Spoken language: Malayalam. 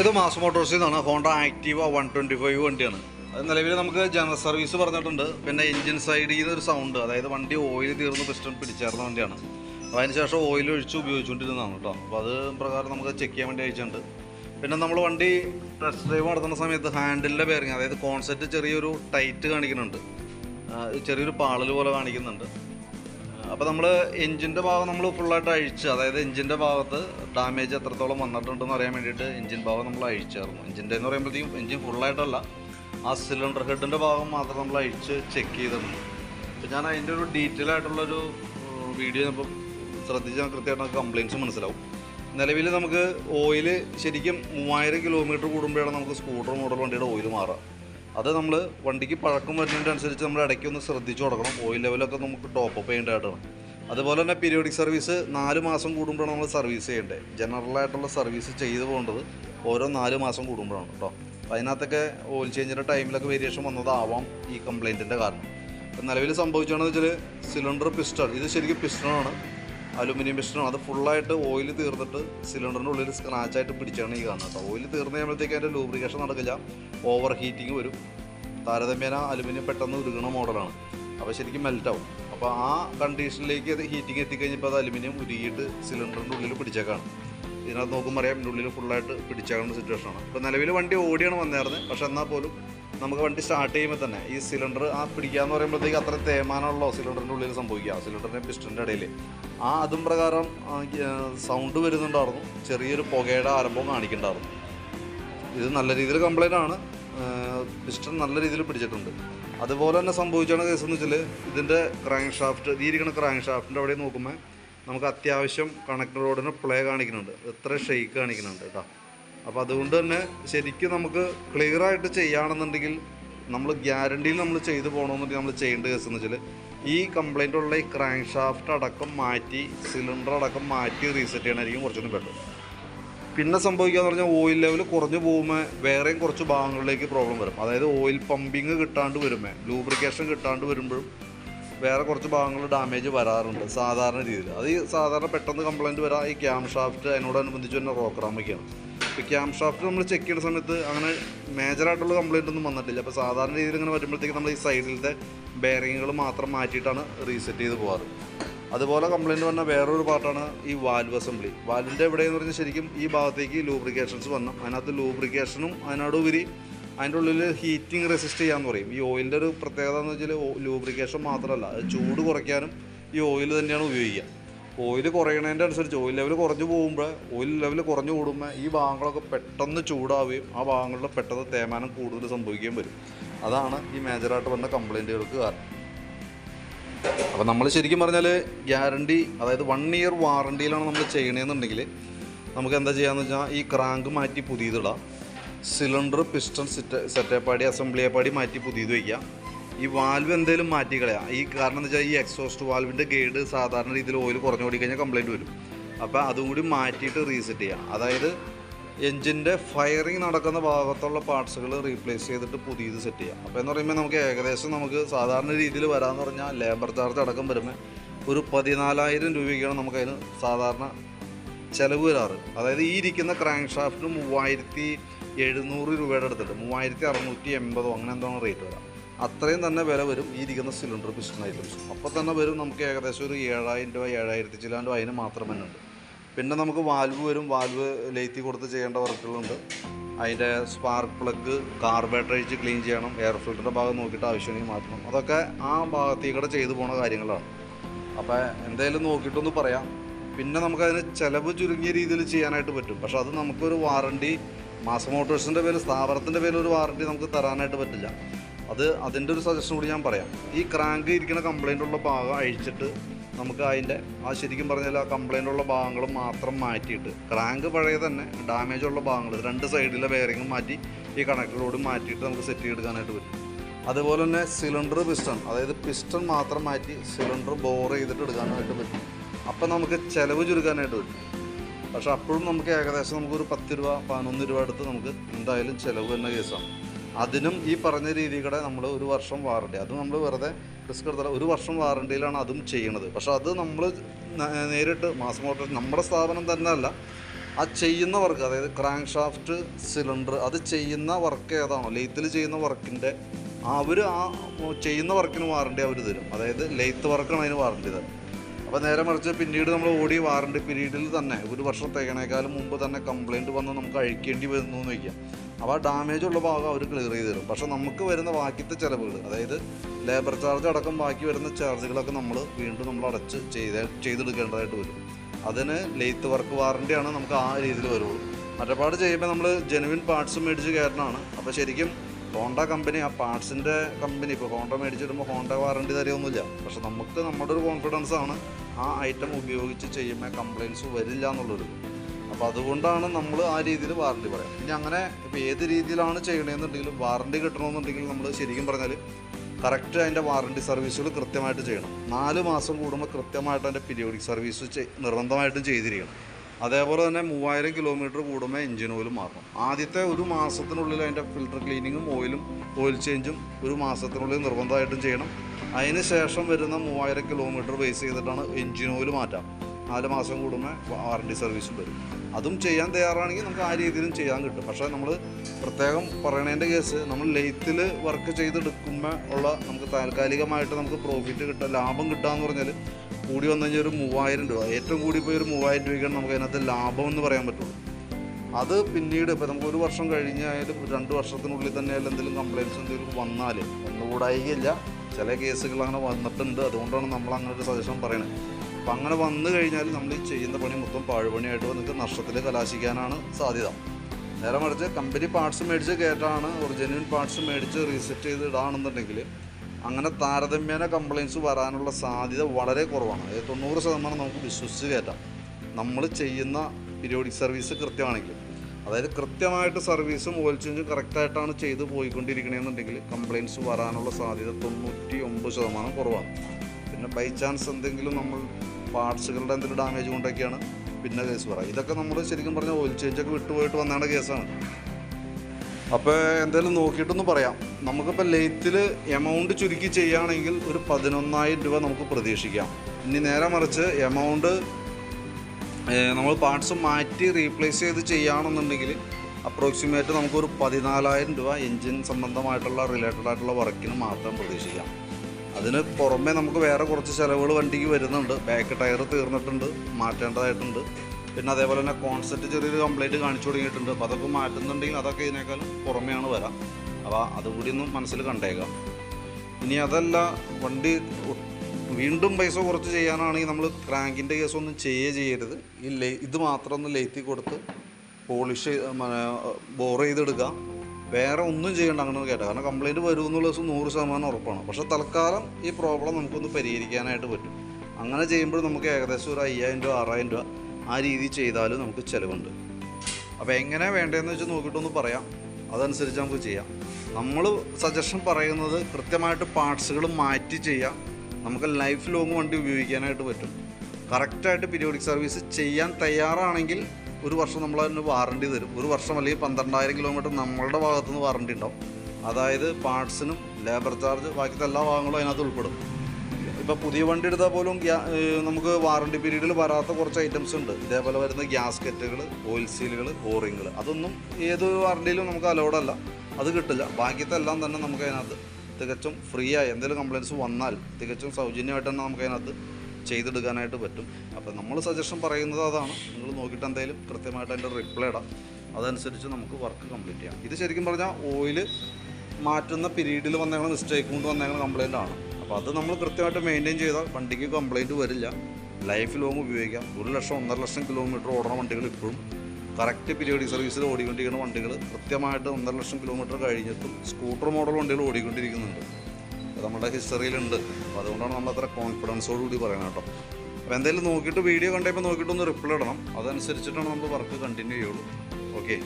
ഇത് മാസ് മോട്ടോഴ്സിൽ നിന്നാണ് Honda Activa one twenty five വണ്ടിയാണ്. അത് നിലവിൽ നമുക്ക് ജനറൽ സർവീസ് പറഞ്ഞിട്ടുണ്ട്. പിന്നെ എഞ്ചിൻ സൈഡിൽ നിന്ന് ഒരു സൗണ്ട്. അതായത് വണ്ടി ഓയിൽ തീർന്ന് പിസ്റ്റൺ പിടിച്ചേർന്ന വണ്ടിയാണ്. അപ്പോൾ അതിന് ശേഷം ഓയിൽ ഒഴിച്ച് ഉപയോഗിച്ചുകൊണ്ടിരുന്നതാണ് കേട്ടോ. അപ്പോൾ അത് പ്രകാരം നമുക്ക് ചെക്ക് ചെയ്യാൻ വേണ്ടി അയച്ചിട്ടുണ്ട്. പിന്നെ നമ്മൾ വണ്ടി ടെസ്റ്റ് ഡ്രൈവ് നടത്തുന്ന സമയത്ത് ഹാൻഡിലിന്റെ ബെയറിങ് അതായത് കോൺസെപ്റ്റ് ചെറിയൊരു ടൈറ്റ് കാണിക്കുന്നുണ്ട്. ചെറിയൊരു പാളൽ പോലെ കാണിക്കുന്നുണ്ട്. അപ്പോൾ നമ്മൾ എഞ്ചിന്റെ ഭാഗം നമ്മൾ ഫുള്ളായിട്ട് അഴിച്ച് അതായത് എഞ്ചിന്റെ ഭാഗത്ത് ഡാമേജ് എത്രത്തോളം വന്നിട്ടുണ്ടെന്ന് അറിയാൻ വേണ്ടിയിട്ട് എഞ്ചിൻ ഭാഗം നമ്മൾ അഴിച്ചായിരുന്നു. എഞ്ചിന്റെ എന്ന് പറയുമ്പോഴത്തേക്കും എഞ്ചിൻ ഫുള്ളായിട്ടല്ല ആ സിലിണ്ടർ ഹെഡിന്റെ ഭാഗം മാത്രം നമ്മൾ അഴിച്ച് ചെക്ക് ചെയ്തിട്ടുണ്ട് അപ്പോൾ ഞാൻ അതിന്റെ ഒരു ഡീറ്റെയിൽ ആയിട്ടുള്ളൊരു വീഡിയോ ഇപ്പം ശ്രദ്ധിച്ചാൽ കൃത്യമായിട്ട് കംപ്ലയിൻസ് മനസ്സിലാവും. നിലവിൽ നമുക്ക് ഓയിൽ ശരിക്കും മൂവായിരം കിലോമീറ്റർ കൂടുമ്പോഴാണ് നമുക്ക് സ്കൂട്ടർ മോഡൽ വണ്ടിയുടെ ഓയിൽ മാറുക. അത് നമ്മൾ വണ്ടിക്ക് പഴക്കം വരുന്നതിനനുസരിച്ച് നമ്മൾ ഇടയ്ക്ക് ഒന്ന് ശ്രദ്ധിച്ചു കൊടുക്കണം ഓയിൽ ലെവലൊക്കെ നമുക്ക് ടോപ്പ് അപ്പ് ചെയ്യേണ്ടതായിട്ടാണ് അതുപോലെ തന്നെ പീരിയോഡിക് സർവീസ് നാല് മാസം കൂടുമ്പോഴാണ് നമ്മൾ സർവീസ് ചെയ്യേണ്ടത്. ജനറലായിട്ടുള്ള സർവീസ് ചെയ്തു പോകേണ്ടത് ഓരോ നാല് മാസം കൂടുമ്പോഴാണ് കേട്ടോ അപ്പോൾ അതിനകത്തൊക്കെ ഓയിൽ ചേഞ്ചിന്റെ ടൈമിലൊക്കെ വേരിയേഷൻ വന്നതാവാം ഈ കംപ്ലൈന്റിന്റെ കാരണം. നിലവിൽ സംഭവിച്ചാണെന്ന് വെച്ചാൽ സിലിണ്ടർ പിസ്റ്റൺ ഇത് ശരിക്കും പിസ്റ്റണാണ് അലുമിനിയം മിശ്രണം. അത് ഫുള്ളായിട്ട് ഓയിൽ തീർന്നിട്ട് സിലിണ്ടറിന്റെ ഉള്ളിൽ സ്ക്രാച്ചായിട്ട് പിടിച്ചാണ് ഈ കാണുന്നത് കേട്ടോ ഓയിൽ തീർന്നു കഴിയുമ്പോഴത്തേക്ക് അതിന്റെ ലൂബ്രിക്കേഷൻ നടക്കില്ല. ഓവർ ഹീറ്റിംഗ് വരും. താരതമ്യേന അലുമിനിയം പെട്ടെന്ന് ഉരുകണ മോഡലാണ് അപ്പോൾ ശരിക്കും മെൽറ്റാവും അപ്പോൾ ആ കണ്ടീഷനിലേക്ക് അത് ഹീറ്റിംഗ് എത്തിക്കഴിഞ്ഞപ്പോൾ അത് അലുമിനിയം ഉരുകിയിട്ട് സിലിണ്ടറിന്റെ ഉള്ളിൽ പിടിച്ചേക്കാണ്. ഇതിനകത്ത് നോക്കുമ്പോൾ അറിയാം ഇതിന്റെ ഉള്ളിൽ ഫുള്ളായിട്ട് പിടിച്ചേക്കേണ്ട സിറ്റുവേഷനാണ് ഇപ്പോൾ നിലവിൽ വണ്ടി ഓടിയാണ് വന്നായിരുന്നത് പക്ഷെ എന്നാൽ പോലും നമുക്ക് വണ്ടി സ്റ്റാർട്ട് ചെയ്യുമ്പോൾ തന്നെ ഈ സിലിണ്ടർ ആ പിടിക്കാന്ന് പറയുമ്പോഴത്തേക്ക് അത്ര തേമാനമുള്ളോ സിലിണ്ടറിന്റെ ഉള്ളിൽ സംഭവിക്കുക. സിലിണ്ടറിന്റെ പിസ്റ്റന്റെ ഇടയിൽ ആ അതും പ്രകാരം സൗണ്ട് വരുന്നുണ്ടായിരുന്നു. ചെറിയൊരു പുകയുടെ ആരംഭം കാണിക്കുന്നുണ്ടായിരുന്നു. ഇത് നല്ല രീതിയിൽ കംപ്ലൈന്റ് ആണ്. പിസ്റ്റൺ നല്ല രീതിയിൽ പിടിച്ചിട്ടുണ്ട്. അതുപോലെ തന്നെ സംഭവിച്ചാണ് കേസ് എന്ന് വെച്ചാൽ ഇതിന്റെ ക്രാങ്ക് ഷാഫ്റ്റ് ഈ ഇരിക്കുന്ന ക്രാങ്ക് ഷാഫ്റ്റിന്റെ അവിടെ നോക്കുമ്പോൾ നമുക്ക് അത്യാവശ്യം കണക്ടർ റോഡിന് പ്ലേ കാണിക്കുന്നുണ്ട്. എത്ര ഷെയ്ക്ക് കാണിക്കുന്നുണ്ട് കേട്ടോ. അപ്പോൾ അതുകൊണ്ട് തന്നെ ശരിക്കും നമുക്ക് ക്ലിയറായിട്ട് ചെയ്യുകയാണെന്നുണ്ടെങ്കിൽ നമ്മൾ ഗ്യാരണ്ടിയിൽ നമ്മൾ ചെയ്തു പോകണമെന്നുണ്ടെങ്കിൽ നമ്മൾ ചെയ്യേണ്ട കേസ് എന്ന് വെച്ചാൽ ഈ കംപ്ലൈന്റ് ഉള്ള ഈ ക്രാങ്ക് ഷാഫ്റ്റ് അടക്കം മാറ്റി സിലിണ്ടർ അടക്കം മാറ്റി റീസെറ്റ് ചെയ്യണമായിരിക്കും കുറച്ചൊന്നും ബെറ്റർ പിന്നെ സംഭവിക്കുകയെന്ന് പറഞ്ഞാൽ ഓയിൽ ലെവൽ കുറഞ്ഞു പോകുമ്പോൾ വേറെയും കുറച്ച് ഭാഗങ്ങളിലേക്ക് പ്രോബ്ലം വരും. അതായത് ഓയിൽ പമ്പിങ് കിട്ടാണ്ട് വരുമ്പോൾ ലൂബ്രിക്കേഷൻ കിട്ടാണ്ട് വരുമ്പോഴും വേറെ കുറച്ച് ഭാഗങ്ങൾ ഡാമേജ് വരാറുണ്ട് സാധാരണ രീതിയിൽ. അത് ഈ സാധാരണ പെട്ടെന്ന് കംപ്ലൈന്റ് വരാം ഈ ക്യാം ഷാഫ്റ്റ് അതിനോടനുബന്ധിച്ച് തന്നെ റോക്രാമൊക്കെയാണ് ഇപ്പോൾ ക്യാം ഷാഫ്റ്റ് നമ്മൾ ചെക്ക് ചെയ്യുന്ന സമയത്ത് അങ്ങനെ മേജറായിട്ടുള്ള കംപ്ലൈന്റ് ഒന്നും വന്നിട്ടില്ല. അപ്പോൾ സാധാരണ രീതിയിൽ ഇങ്ങനെ വരുമ്പോഴത്തേക്ക് നമ്മൾ ഈ സൈഡിലത്തെ ബെയറിങ്ങുകൾ മാത്രം മാറ്റിയിട്ടാണ് റീസെറ്റ് ചെയ്ത് പോകാറ് അതുപോലെ കംപ്ലൈന്റ് വന്ന വേറൊരു പാർട്ടാണ് ഈ വാൽവ് അസംബ്ലി വാൽവിന്റെ എവിടെയെന്ന് പറഞ്ഞാൽ ശരിക്കും ഈ ഭാഗത്തേക്ക് ലൂബ്രിക്കേഷൻസ് വന്നു. അതിനകത്ത് ലൂബ്രിക്കേഷനും അതിനോടുപരി അതിന്റെ ഉള്ളിൽ ഹീറ്റിംഗ് റെസിസ്റ്റ് ചെയ്യാന്ന് പറയും. ഈ ഓയിലിന്റെ ഒരു പ്രത്യേകത എന്ന് വെച്ചാൽ ലൂബ്രിക്കേഷൻ മാത്രമല്ല. അത് ചൂട് കുറയ്ക്കാനും ഈ ഓയിൽ തന്നെയാണ് ഉപയോഗിക്കുക. ഓയിൽ കുറയണതിന്റെ അനുസരിച്ച് ഓയിൽ ലെവൽ കുറഞ്ഞു പോകുമ്പോൾ ഓയിൽ ലെവൽ കുറഞ്ഞു കൂടുമ്പോൾ ഈ ഭാഗങ്ങളൊക്കെ പെട്ടെന്ന് ചൂടാവുകയും ആ ഭാഗങ്ങളിൽ പെട്ടെന്ന് തേമാനം കൂടുതൽ സംഭവിക്കുകയും വരും. അതാണ് ഈ മേജറായിട്ട് വന്ന കംപ്ലൈന്റുകൾക്ക് കാരണം. അപ്പോൾ നമ്മൾ ശരിക്കും പറഞ്ഞാൽ ഗ്യാരണ്ടി അതായത് വൺ ഇയർ വാറണ്ടിയിലാണ് നമ്മൾ ചെയ്യണമെന്നുണ്ടെങ്കിൽ നമുക്ക് എന്താ ചെയ്യാന്ന് വെച്ചാൽ ഈ ക്രാങ്ക് മാറ്റി പുതിയതിടാം. സിലിണ്ടർ പിസ്റ്റൺ സെറ്റ് സെറ്റപ്പാടി അസംബ്ലിയപ്പാടി മാറ്റി പുതിയത് വയ്ക്കുക ഈ വാൽവ് എന്തെങ്കിലും മാറ്റി കളയാം. ഈ കാരണം എന്ന് വെച്ചാൽ ഈ എക്സോസ്റ്റ് വാൽവിന്റെ ഗൈഡ് സാധാരണ രീതിയിൽ ഓയിൽ കുറഞ്ഞു ഓടിക്കഴിഞ്ഞാൽ കംപ്ലൈന്റ് വരും. അപ്പോൾ അതും കൂടി മാറ്റിയിട്ട് റീസെറ്റ് ചെയ്യാം. അതായത് എഞ്ചിന്റെ ഫയറിങ് നടക്കുന്ന ഭാഗത്തുള്ള പാർട്സുകൾ റീപ്ലേസ് ചെയ്തിട്ട് പുതിയത് സെറ്റ് ചെയ്യാം. അപ്പോൾ എന്ന് പറയുമ്പോൾ നമുക്ക് ഏകദേശം നമുക്ക് സാധാരണ രീതിയിൽ വരാമെന്ന് പറഞ്ഞാൽ ലേബർ ചാർജ് അടക്കം വരുമ്പോൾ ഒരു പതിനാലായിരം രൂപയ്ക്കാണ് നമുക്കതിന് സാധാരണ ചിലവ് വരാറ്. അതായത് ഈ ഇരിക്കുന്ന ക്രാങ്ക് ഷാഫ്റ്റ് മൂവായിരത്തി എഴുന്നൂറ് രൂപയുടെ അടുത്തുണ്ട്. മൂവായിരത്തി അറുന്നൂറ്റി എൺപതോ അങ്ങനെ എന്താണ് റേറ്റ് വരാം. അത്രയും തന്നെ വില വരും ഈ ഇരിക്കുന്ന സിലിണ്ടർ പിസ്റ്റൺ ഐറ്റംസ് അപ്പോൾ തന്നെ വരും നമുക്ക് ഏകദേശം ഒരു ഏഴായിരം രൂപ ഏഴായിരത്തി ചില്ലാണ്ട് അതിന് മാത്രം തന്നെ ഉണ്ട്. പിന്നെ നമുക്ക് വാൽവ് വരും. വാൽവ് ലേത്തി കൊടുത്ത് ചെയ്യേണ്ട വർക്കുകളുണ്ട്. അതിന്റെ സ്പാർക്ക് പ്ലഗ് കാർബേറ്റർ അഴിച്ച് ക്ലീൻ ചെയ്യണം. എയർ ഫിൽറ്ററിന്റെ ഭാഗം നോക്കിയിട്ട് ആവശ്യമെങ്കിൽ മാറ്റണം. അതൊക്കെ ആ ഭാഗത്തേക്കൂടെ ചെയ്തു പോണ കാര്യങ്ങളാണ്. അപ്പോൾ എന്തായാലും നോക്കിയിട്ടൊന്ന് പറയാം. പിന്നെ നമുക്കതിന് ചിലവ് ചുരുങ്ങിയ രീതിയിൽ ചെയ്യാനായിട്ട് പറ്റും. പക്ഷെ അത് നമുക്കൊരു വാറണ്ടി മാസ് മോട്ടോഴ്സിന്റെ പേര് സ്ഥാപനത്തിന്റെ പേരിൽ ഒരു വാറണ്ടി നമുക്ക് തരാനായിട്ട് പറ്റില്ല. അത് അതിന്റെ ഒരു സജഷൻ കൂടി ഞാൻ പറയാം. ഈ ക്രാങ്ക് ഇരിക്കുന്ന കംപ്ലൈന്റ് ഉള്ള ഭാഗം അഴിച്ചിട്ട് നമുക്ക് അതിന്റെ ആ ശരിക്കും പറഞ്ഞാൽ ആ കംപ്ലൈന്റ് ഉള്ള ഭാഗങ്ങൾ മാത്രം മാറ്റിയിട്ട് ക്രാങ്ക് പഴയ തന്നെ ഡാമേജ് ഉള്ള ഭാഗങ്ങൾ രണ്ട് സൈഡിലെ ബെയറിങ്ങും മാറ്റി ഈ കണക്ടറോട് മാറ്റിയിട്ട് നമുക്ക് സെറ്റ് ചെയ്തെടുക്കാനായിട്ട് പറ്റും. അതുപോലെ തന്നെ സിലിണ്ടർ പിസ്റ്റൺ അതായത് പിസ്റ്റൺ മാത്രം മാറ്റി സിലിണ്ടർ ബോർ ചെയ്തിട്ട് എടുക്കാനായിട്ട് പറ്റും. അപ്പം നമുക്ക് ചിലവ് ചുരുക്കാനായിട്ട് പറ്റും. പക്ഷെ അപ്പോഴും നമുക്ക് ഏകദേശം നമുക്കൊരു പത്ത് രൂപ പതിനൊന്ന് രൂപ എടുത്ത് നമുക്ക് എന്തായാലും ചിലവ് തന്നെ കേസാണ്. അതിനും ഈ പറഞ്ഞ രീതികളെ നമ്മൾ ഒരു വർഷം വാറണ്ടി അത് നമ്മൾ വെറുതെ റിസ്ക് എടുത്താൽ ഒരു വർഷം വാറണ്ടിയിലാണ് അതും ചെയ്യണത്. പക്ഷെ അത് നമ്മൾ നേരിട്ട് മാസം മോട്ടോർ നമ്മുടെ സ്ഥാപനം തന്നെ അല്ല ആ ചെയ്യുന്ന വർക്ക് അതായത് ക്രാങ്ക് ഷാഫ്റ്റ് സിലിണ്ടർ അത് ചെയ്യുന്ന വർക്ക് ഏതാണോ ലെയ്ത്തിൽ ചെയ്യുന്ന വർക്കിന്റെ അവർ ആ ചെയ്യുന്ന വർക്കിന് വാറണ്ടി അവർ തരും. അതായത് ലെയ്ത്ത് വർക്കാണ് അതിന് വാറണ്ടി തരും അപ്പോൾ നേരെ മറിച്ച് പിന്നീട് നമ്മൾ ഓടി വാറണ്ടി പീരീഡിൽ തന്നെ ഒരു വർഷം തികണേക്കാളും മുമ്പ് തന്നെ കംപ്ലയിന്റ് വന്ന് നമുക്ക് അഴിക്കേണ്ടി വരുന്നു എന്ന് വയ്ക്കാം. അപ്പോൾ ആ ഡാമേജ് ഉള്ള ഭാഗം അവർ ക്ലിയർ ചെയ്ത് തരും. പക്ഷേ നമുക്ക് വരുന്ന ബാക്കിയത്തെ ചിലവുകൾ അതായത് ലേബർ ചാർജ് അടക്കം ബാക്കി വരുന്ന ചാർജുകളൊക്കെ നമ്മൾ വീണ്ടും നമ്മൾ അടച്ച് ചെയ്ത് ചെയ്തെടുക്കേണ്ടതായിട്ട് വരും. അതിന് ലെയ്ത്ത് വർക്ക് വാറണ്ടിയാണ് നമുക്ക് ആ രീതിയിൽ വരുള്ളൂ. മറ്റപ്പാട് ചെയ്യുമ്പോൾ നമ്മൾ ജെനുവിൻ പാർട്സ് മേടിച്ച് കയറണമാണ് അപ്പോൾ ശരിക്കും ഹോണ്ട കമ്പനി ആ പാർട്സിന്റെ കമ്പനി ഇപ്പോൾ ഹോണ്ട മേടിച്ചിടുമ്പോൾ ഹോണ്ട വാറണ്ടി തരുമൊന്നുമില്ല പക്ഷെ നമുക്ക് നമ്മുടെ ഒരു കോൺഫിഡൻസ് ആണ് ആ ഐറ്റം ഉപയോഗിച്ച് ചെയ്യുമ്പോൾ കംപ്ലയിൻസ് വരില്ല എന്നുള്ളൊരു അപ്പോൾ അതുകൊണ്ടാണ് നമ്മൾ ആ രീതിയിൽ വാറണ്ടി പറയാം. പിന്നെ അങ്ങനെ ഇപ്പോൾ ഏത് രീതിയിലാണ് ചെയ്യണമെന്നുണ്ടെങ്കിലും വാറണ്ടി കിട്ടണമെന്നുണ്ടെങ്കിൽ നമ്മൾ ശരിക്കും പറഞ്ഞാൽ കറക്റ്റ് അതിന്റെ വാറണ്ടി സർവീസുകൾ കൃത്യമായിട്ട് ചെയ്യണം. നാല് മാസം കൂടുമ്പോൾ കൃത്യമായിട്ട് അതിന്റെ പിരിയോഡിക് സർവീസ് നിർബന്ധമായിട്ടും ചെയ്തിരിക്കണം. അതേപോലെ തന്നെ മൂവായിരം കിലോമീറ്റർ കൂടുമ്പോൾ എഞ്ചിൻ ഓയിൽ മാറണം. ആദ്യത്തെ ഒരു മാസത്തിനുള്ളിൽ അതിന്റെ ഫിൽറ്റർ ക്ലീനിങ്ങും ഓയിലും ഓയിൽ ചേഞ്ചും ഒരു മാസത്തിനുള്ളിൽ നിർബന്ധമായിട്ടും ചെയ്യണം. അതിന് ശേഷം വരുന്ന മൂവായിരം കിലോമീറ്റർ ബേസ് ചെയ്തിട്ടാണ് എഞ്ചിൻ ഓയിൽ മാറ്റാം. നാല് മാസം കൂടുമ്പോൾ വാറണ്ടി സർവീസും വരും. അതും ചെയ്യാൻ തയ്യാറാണെങ്കിൽ നമുക്ക് ആ രീതിയിലും ചെയ്യാൻ കിട്ടും. പക്ഷേ നമ്മൾ പ്രത്യേകം പറയണതിന്റെ കേസ് നമ്മൾ ലെയ്ത്തിൽ വർക്ക് ചെയ്തെടുക്കുമ്പോൾ ഉള്ള നമുക്ക് താൽക്കാലികമായിട്ട് നമുക്ക് പ്രോഫിറ്റ് കിട്ടുക ലാഭം കിട്ടുക എന്ന് പറഞ്ഞാൽ കൂടി വന്നു കഴിഞ്ഞാൽ ഒരു മൂവായിരം രൂപ. ഏറ്റവും കൂടി പോയി ഒരു മൂവായിരം രൂപയ്ക്കാണ് നമുക്ക് അതിനകത്ത് ലാഭം എന്ന് പറയാൻ പറ്റുള്ളൂ. അത് പിന്നീട് ഇപ്പോൾ നമുക്ക് ഒരു വർഷം കഴിഞ്ഞായാലും രണ്ട് വർഷത്തിനുള്ളിൽ തന്നെ എന്തെങ്കിലും കംപ്ലയിൻസ് എന്തെങ്കിലും വന്നാൽ ഒന്നുകൂടായില്ല ചില കേസുകൾ അങ്ങനെ വന്നിട്ടുണ്ട്. അതുകൊണ്ടാണ് നമ്മൾ അങ്ങനെ ഒരു സജഷൻ പറയുന്നത് അപ്പം അങ്ങനെ വന്നു കഴിഞ്ഞാൽ നമ്മൾ ഈ ചെയ്യുന്ന പണി മൊത്തം പാഴുപണിയായിട്ട് വന്നിട്ട് നഷ്ടത്തിൽ കലാശിക്കാനാണ് സാധ്യത. നേരെ മറിച്ച് കമ്പനി പാർട്സ് മേടിച്ച് കയറ്റാണ് ഒറിജിനൽ പാർട്സ് മേടിച്ച് റീസെറ്റ് ചെയ്ത് ഇടാണെന്നുണ്ടെങ്കിൽ അങ്ങനെ താരതമ്യേന കംപ്ലയിൻസ് വരാനുള്ള സാധ്യത വളരെ കുറവാണ്. തൊണ്ണൂറ് ശതമാനം നമുക്ക് വിശ്വസിച്ച് കയറ്റാം നമ്മൾ ചെയ്യുന്ന പീരിയോഡിക് സർവീസ് കൃത്യമാണെങ്കിൽ. അതായത് കൃത്യമായിട്ട് സർവീസും ഓയിൽ ചേഞ്ചും കറക്റ്റായിട്ടാണ് ചെയ്ത് പോയിക്കൊണ്ടിരിക്കണമെന്നുണ്ടെങ്കിൽ കംപ്ലയിൻസ് വരാനുള്ള സാധ്യത തൊണ്ണൂറ്റി ഒമ്പത് ശതമാനം കുറവാണ്. പിന്നെ ബൈ ചാൻസ് എന്തെങ്കിലും നമ്മൾ പാർട്സുകളുടെ എന്തെങ്കിലും ഡാമേജ് കൊണ്ടൊക്കെയാണ് പിന്നെ കേസ് പറയാം ഇതൊക്കെ നമ്മൾ ശരിക്കും പറഞ്ഞാൽ ഓയിൽ ചേഞ്ചൊക്കെ വിട്ടുപോയിട്ട് വന്നേണ്ട കേസാണ് അപ്പോൾ എന്തായാലും നോക്കിയിട്ടൊന്ന് പറയാം. നമുക്കിപ്പോൾ ലേറ്റിൽ എമൗണ്ട് ചുരുക്കി ചെയ്യുകയാണെങ്കിൽ ഒരു പതിനൊന്നായിരം രൂപ നമുക്ക് പ്രതീക്ഷിക്കാം. ഇനി നേരെ മറിച്ച് എമൗണ്ട് നമ്മൾ പാർട്സ് മാറ്റി റീപ്ലേസ് ചെയ്ത് ചെയ്യുകയാണെന്നുണ്ടെങ്കിൽ അപ്രോക്സിമേറ്റ് നമുക്കൊരു പതിനാലായിരം രൂപ എൻജിൻ സംബന്ധമായിട്ടുള്ള റിലേറ്റഡ് ആയിട്ടുള്ള വർക്കിന് മാത്രം പ്രതീക്ഷിക്കാം. അതിന് പുറമേ നമുക്ക് വേറെ കുറച്ച് ചിലവുകൾ വണ്ടിക്ക് വരുന്നുണ്ട്. ബാക്ക് ടയർ തീർന്നിട്ടുണ്ട് മാറ്റേണ്ടതായിട്ടുണ്ട്. പിന്നെ അതേപോലെ തന്നെ കോൺസെപ്റ്റ് ചെറിയൊരു കംപ്ലൈന്റ് കാണിച്ചു തുടങ്ങിയിട്ടുണ്ട്. അപ്പോൾ അതൊക്കെ മാറ്റുന്നുണ്ടെങ്കിൽ അതൊക്കെ ഇതിനേക്കാളും പുറമെയാണ് വരാം. അപ്പോൾ അതുകൂടി ഒന്ന് മനസ്സിൽ കണ്ടേക്കാം. ഇനി അതല്ല വണ്ടി വീണ്ടും പൈസ കുറച്ച് ചെയ്യാനാണെങ്കിൽ നമ്മൾ ക്രാങ്കിന്റെ കേസൊന്നും ചെയ്യേ ചെയ്യരുത്. ഈ ലേ ഇത് മാത്രം ഒന്ന് ലേത്തി കൊടുത്ത് പോളിഷ് ബോർ ചെയ്തെടുക്കുക വേറെ ഒന്നും ചെയ്യണ്ട അങ്ങനെ കേട്ടോ കാരണം കംപ്ലൈന്റ് വരും എന്നുള്ള ദിവസം നൂറ് ശതമാനം ഉറപ്പാണ്. പക്ഷെ തൽക്കാലം ഈ പ്രോബ്ലം നമുക്കൊന്ന് പരിഹരിക്കാനായിട്ട് പറ്റും. അങ്ങനെ ചെയ്യുമ്പോൾ നമുക്ക് ഏകദേശം ഒരു അയ്യായിരം രൂപ ആറായിരം രൂപ ആ രീതിയിൽ ചെയ്താലും നമുക്ക് ചിലവുണ്ട്. അപ്പോൾ എങ്ങനെ വേണ്ടതെന്ന് വെച്ച് നോക്കിയിട്ടൊന്ന് പറയാം. അതനുസരിച്ച് നമുക്ക് ചെയ്യാം. നമ്മൾ സജഷൻ പറയുന്നത് കൃത്യമായിട്ട് പാർട്സുകൾ മാറ്റി ചെയ്യാം. നമുക്ക് ലൈഫ് ലോങ് വണ്ടി ഉപയോഗിക്കാനായിട്ട് പറ്റും. കറക്റ്റായിട്ട് പീരിയോഡിക് സർവീസ് ചെയ്യാൻ തയ്യാറാണെങ്കിൽ ഒരു വർഷം നമ്മൾ അതിന് വാറണ്ടി തരും. ഒരു വർഷം അല്ലെങ്കിൽ പന്ത്രണ്ടായിരം കിലോമീറ്റർ നമ്മളുടെ ഭാഗത്തു നിന്ന് വാറണ്ടി ഉണ്ടാവും. അതായത് പാർട്സിനും ലേബർ ചാർജ് ബാക്കിത്തെ എല്ലാ ഭാഗങ്ങളും അതിനകത്ത് ഉൾപ്പെടും. ഇപ്പോൾ പുതിയ വണ്ടി എടുത്താൽ പോലും നമുക്ക് വാറണ്ടി പീരീഡിൽ വരാത്ത കുറച്ച് ഐറ്റംസ് ഉണ്ട്. ഇതേപോലെ വരുന്ന ഗ്യാസ്കറ്റുകൾ ഓയിൽ സീലുകൾ ഓറിങ്ങുകൾ അതൊന്നും ഏത് വാറണ്ടിയിലും നമുക്ക് അലോഡ് അല്ല. അത് കിട്ടില്ല. ബാക്കിയത്തെ എല്ലാം തന്നെ നമുക്ക് അതിനകത്ത് തികച്ചും ഫ്രീ ആയി. എന്തെങ്കിലും കംപ്ലയിൻസ് വന്നാൽ തികച്ചും സൗജന്യമായിട്ട് തന്നെ നമുക്ക് അതിനകത്ത് ചെയ്തെടുക്കാനായിട്ട് പറ്റും. അപ്പോൾ നമ്മൾ സജഷൻ പറയുന്നത് അതാണ്. നിങ്ങൾ നോക്കിയിട്ട് എന്തായാലും കൃത്യമായിട്ട് അതിന്റെ റിപ്ലൈ ഇടാം. അതനുസരിച്ച് നമുക്ക് വർക്ക് കംപ്ലീറ്റ് ചെയ്യാം. ഇത് ശരിക്കും പറഞ്ഞാൽ ഓയിൽ മാറ്റുന്ന പീരീഡിൽ വന്നേക്കുന്ന മിസ്റ്റേക്ക് കൊണ്ട് വന്നേക്കുന്ന കംപ്ലൈന്റ് ആണ്. അപ്പോൾ അത് നമ്മൾ കൃത്യമായിട്ട് മെയിന്റെയിൻ ചെയ്താൽ വണ്ടിക്ക് കംപ്ലൈന്റ് വരില്ല. ലൈഫ് ലോങ് ഉപയോഗിക്കാം. ഒരു ലക്ഷം ഒന്നര ലക്ഷം കിലോമീറ്റർ ഓടണ വണ്ടികൾ ഇപ്പോഴും. കറക്റ്റ് പീരിയോഡിക് സർവീസിൽ ഓടിക്കൊണ്ടിരിക്കുന്ന വണ്ടികൾ കൃത്യമായിട്ട് ഒന്നര ലക്ഷം കിലോമീറ്റർ കഴിഞ്ഞിട്ടും സ്കൂട്ടർ മോഡൽ വണ്ടികൾ ഓടിക്കൊണ്ടിരിക്കുന്നുണ്ട്. നമ്മുടെ ഹിസ്റ്ററിയിലുണ്ട് അപ്പോൾ അതുകൊണ്ടാണ് നമ്മൾ അത്ര കോൺഫിഡൻസോട് കൂടി പറയുന്നത് കേട്ടോ. അപ്പോൾ എന്തായാലും നോക്കിയിട്ട് വീഡിയോ കണ്ടപ്പോൾ നോക്കിയിട്ടൊന്ന് റിപ്ലൈ ഇടണം. അതനുസരിച്ചിട്ടാണ് നമ്മൾ വർക്ക് കണ്ടിന്യൂ ചെയ്യുള്ളൂ. ഓക്കെ